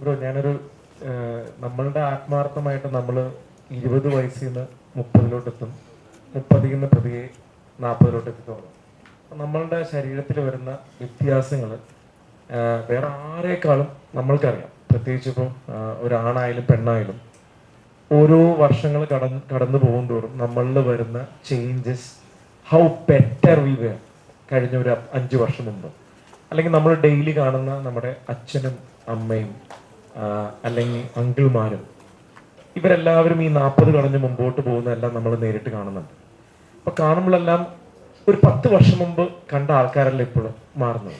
Bro ഞാനൊരു നമ്മളുടെ ആത്മാർത്ഥമായിട്ട് നമ്മൾ ഇരുപത് വയസ്സിൽ നിന്ന് മുപ്പതിലോട്ട് എത്തും മുപ്പതിൽ നിന്ന് പ്രതിയെ നാൽപ്പതിലോട്ട് എത്തിത്തോളും നമ്മളുടെ ശരീരത്തിൽ വരുന്ന വ്യത്യാസങ്ങൾ വേറെ ആരേക്കാളും നമ്മൾക്കറിയാം. പ്രത്യേകിച്ച് ഇപ്പം ഒരാണായാലും പെണ്ണായാലും ഓരോ വർഷങ്ങൾ കടന്ന് കടന്നു പോകുന്തോറും നമ്മളിൽ വരുന്ന changes how better we were കഴിഞ്ഞ ഒരു അഞ്ച് വർഷം മുമ്പ്. അല്ലെങ്കിൽ നമ്മൾ ഡെയിലി കാണുന്ന നമ്മുടെ അച്ഛനും അമ്മയും അല്ലെങ്കിൽ അങ്കിൾമാരും. ഇവരെല്ലാവരും ഈ നാൽപ്പത് കടഞ്ഞ് മുമ്പോട്ട് പോകുന്നതെല്ലാം നമ്മൾ നേരിട്ട് കാണുന്നുണ്ട്. അപ്പൊ കാണുമ്പോഴെല്ലാം ഒരു പത്ത് വർഷം മുമ്പ് കണ്ട ആൾക്കാരല്ല ഇപ്പോഴും മാറുന്നത്?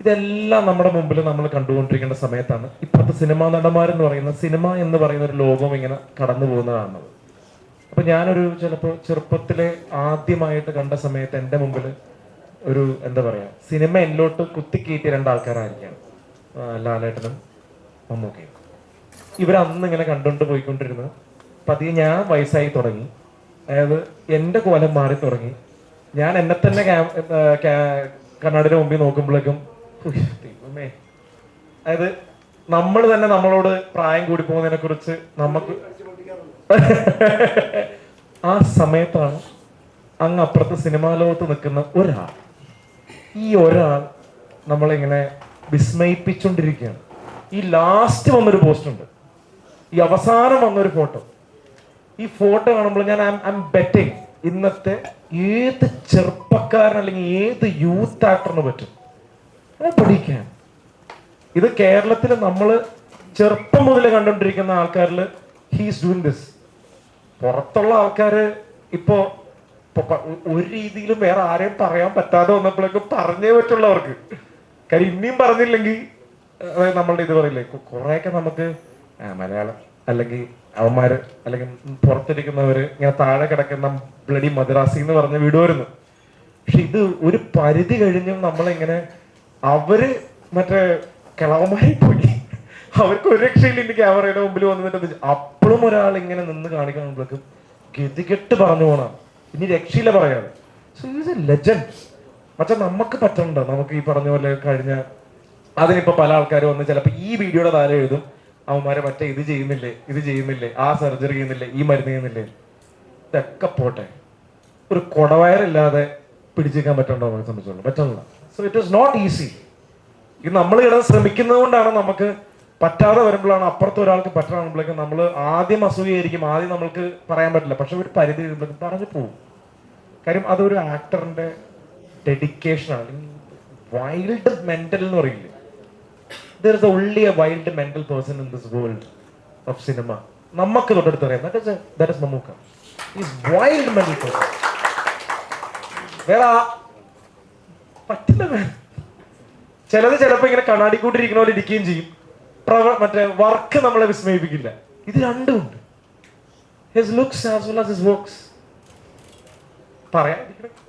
ഇതെല്ലാം നമ്മുടെ മുമ്പിൽ നമ്മൾ കണ്ടുകൊണ്ടിരിക്കേണ്ട സമയത്താണ്. ഇപ്പോഴത്തെ സിനിമാ നടന്മാരെന്ന് പറയുന്ന സിനിമ എന്ന് പറയുന്ന ഒരു ലോകം ഇങ്ങനെ കടന്നു പോകുന്നതാണ് അപ്പൊ ഞാനൊരു ചിലപ്പോൾ ചെറുപ്പത്തിലെ ആദ്യമായിട്ട് കണ്ട സമയത്ത് എന്റെ മുമ്പിൽ ഒരു എന്താ പറയാ സിനിമ എന്നിലോട്ട് കുത്തിക്കയറ്റിയ രണ്ടാൾക്കാരായിരിക്കാണ്. ലാലേട്ടനും മമ്മൂക്കയും ഇവരന്ന് ഇങ്ങനെ കണ്ടുകൊണ്ട് പോയിക്കൊണ്ടിരുന്നത് പതിയെ ഞാൻ വയസ്സായി തുടങ്ങി. അതായത് എന്റെ കോലം മാറി തുടങ്ങി. ഞാൻ എന്നെ തന്നെ കണ്ണാടിയുടെ മുമ്പിൽ നോക്കുമ്പോഴേക്കും അതായത് നമ്മൾ തന്നെ നമ്മളോട് പ്രായം കൂടി പോകുന്നതിനെ കുറിച്ച് നമുക്ക് ആ സമയത്താണ് അങ്ങ് അപ്പുറത്ത് സിനിമാ ലോകത്ത് നിൽക്കുന്ന ഒരാൾ. ഈ ഒരാൾ നമ്മളിങ്ങനെ വിസ്മയിപ്പിച്ചുകൊണ്ടിരിക്കുകയാണ് ഈ ലാസ്റ്റ് വന്നൊരു പോസ്റ്റ് ഉണ്ട്. ഈ അവസാനം വന്നൊരു ഫോട്ടോ ഈ ഫോട്ടോ കാണുമ്പോൾ ഞാൻ ഐ എം ബെറ്റിംഗ് ഇന്നത്തെ ഏത് ചെറുപ്പക്കാരൻ അല്ലെങ്കിൽ ഏത് യൂത്ത് ആക്ടറിന് പറ്റും? പഠിക്കാൻ. ഇത് കേരളത്തിൽ നമ്മൾ ചെറുപ്പം മുതൽ കണ്ടുകൊണ്ടിരിക്കുന്ന ആൾക്കാരിൽ ഹീസ് ഡൂയിങ് ദിസ് പുറത്തുള്ള ആൾക്കാർ ഇപ്പോൾ ഒരു രീതിയിലും വേറെ ആരെയും പറയാൻ പറ്റാതെ വന്നപ്പോഴേക്കും പറഞ്ഞേ പറ്റുള്ളവർക്ക്. കാര്യം ഇനിയും പറഞ്ഞില്ലെങ്കിൽ അതായത് നമ്മളുടെ ഇത് പറയില്ലേ? കുറെയൊക്കെ നമുക്ക് മലയാളം അല്ലെങ്കിൽ അവന്മാര് അല്ലെങ്കിൽ പുറത്തിരിക്കുന്നവര് ഇങ്ങനെ താഴെ കിടക്കുന്ന ബ്ലഡി മദ്രാസി എന്ന് പറഞ്ഞ വീട് വരുന്നു. പക്ഷെ ഇത് ഒരു പരിധി കഴിഞ്ഞും നമ്മളിങ്ങനെ അവർ മറ്റേ കിളവന്മാരെ പോയി. അവർക്ക് ഒരു രക്ഷയില്ല ഇനി ക്യാമറയുടെ മുമ്പിൽ വന്നിട്ട് അപ്പോഴും ഒരാൾ ഇങ്ങനെ നിന്ന് കാണിക്കുമ്പോഴേക്കും ഗതികെട്ട് പറഞ്ഞു പോണം. ഇനി രക്ഷയില്ല പറയാതെ ലെജൻഡ് നമുക്ക് പറ്റണ്ട നമുക്ക് ഈ പറഞ്ഞ പോലെ കഴിഞ്ഞ അതിനിപ്പോ പല ആൾക്കാരും വന്ന് ചിലപ്പോൾ ഈ വീഡിയോയുടെ താരം എഴുതും അവന്മാരെ മറ്റേ ഇത് ചെയ്യുന്നില്ലേ ഇത് ചെയ്യുന്നില്ലേ ആ സർജറി ചെയ്യുന്നില്ലേ ഈ മരുന്ന് ചെയ്യുന്നില്ലേ? ഇതൊക്കെ പോട്ടെ. ഒരു കുടവയറില്ലാതെ പിടിച്ചേക്കാൻ പറ്റണ്ടോ നമ്മളെ സംബന്ധിച്ചോളൂ? പറ്റുന്നില്ല so it is not easy ഇത് നമ്മൾ കിടന്ന് ശ്രമിക്കുന്നത് കൊണ്ടാണ് നമുക്ക് പറ്റാതെ വരുമ്പോഴാണ് അപ്പുറത്ത് ഒരാൾക്ക് പറ്റാകുമ്പോഴേക്കും നമ്മൾ ആദ്യം അസൂയായിരിക്കും ആദ്യം നമ്മൾക്ക് പറയാൻ പറ്റില്ല. പക്ഷെ ഒരു പരിധി വരുമ്പോഴേക്കും പറഞ്ഞു പോകും കാര്യം അതൊരു ആക്ടറിന്റെ ഡെഡിക്കേഷൻ ആണ്. വൈൽഡ് മെന്റൽ എന്ന് പറയില്ലേ? There is only a wild mental person in this world of cinema നമുക്ക് തൊട്ടടുത്ത് അറിയാം that is Mammookka is wild mental person വേറെ പറ്റില്ല ചിലത് ചിലപ്പോ ഇങ്ങനെ കണ്ണാടി കൂട്ടിരിക്കുന്ന പോലെ ഇരിക്കുകയും ചെയ്യും. മറ്റേ വർക്ക് നമ്മളെ വിസ്മയിപ്പിക്കില്ല. ഇത് രണ്ടും ഉണ്ട്. His looks as well as his works പറയാതിരിക്കണം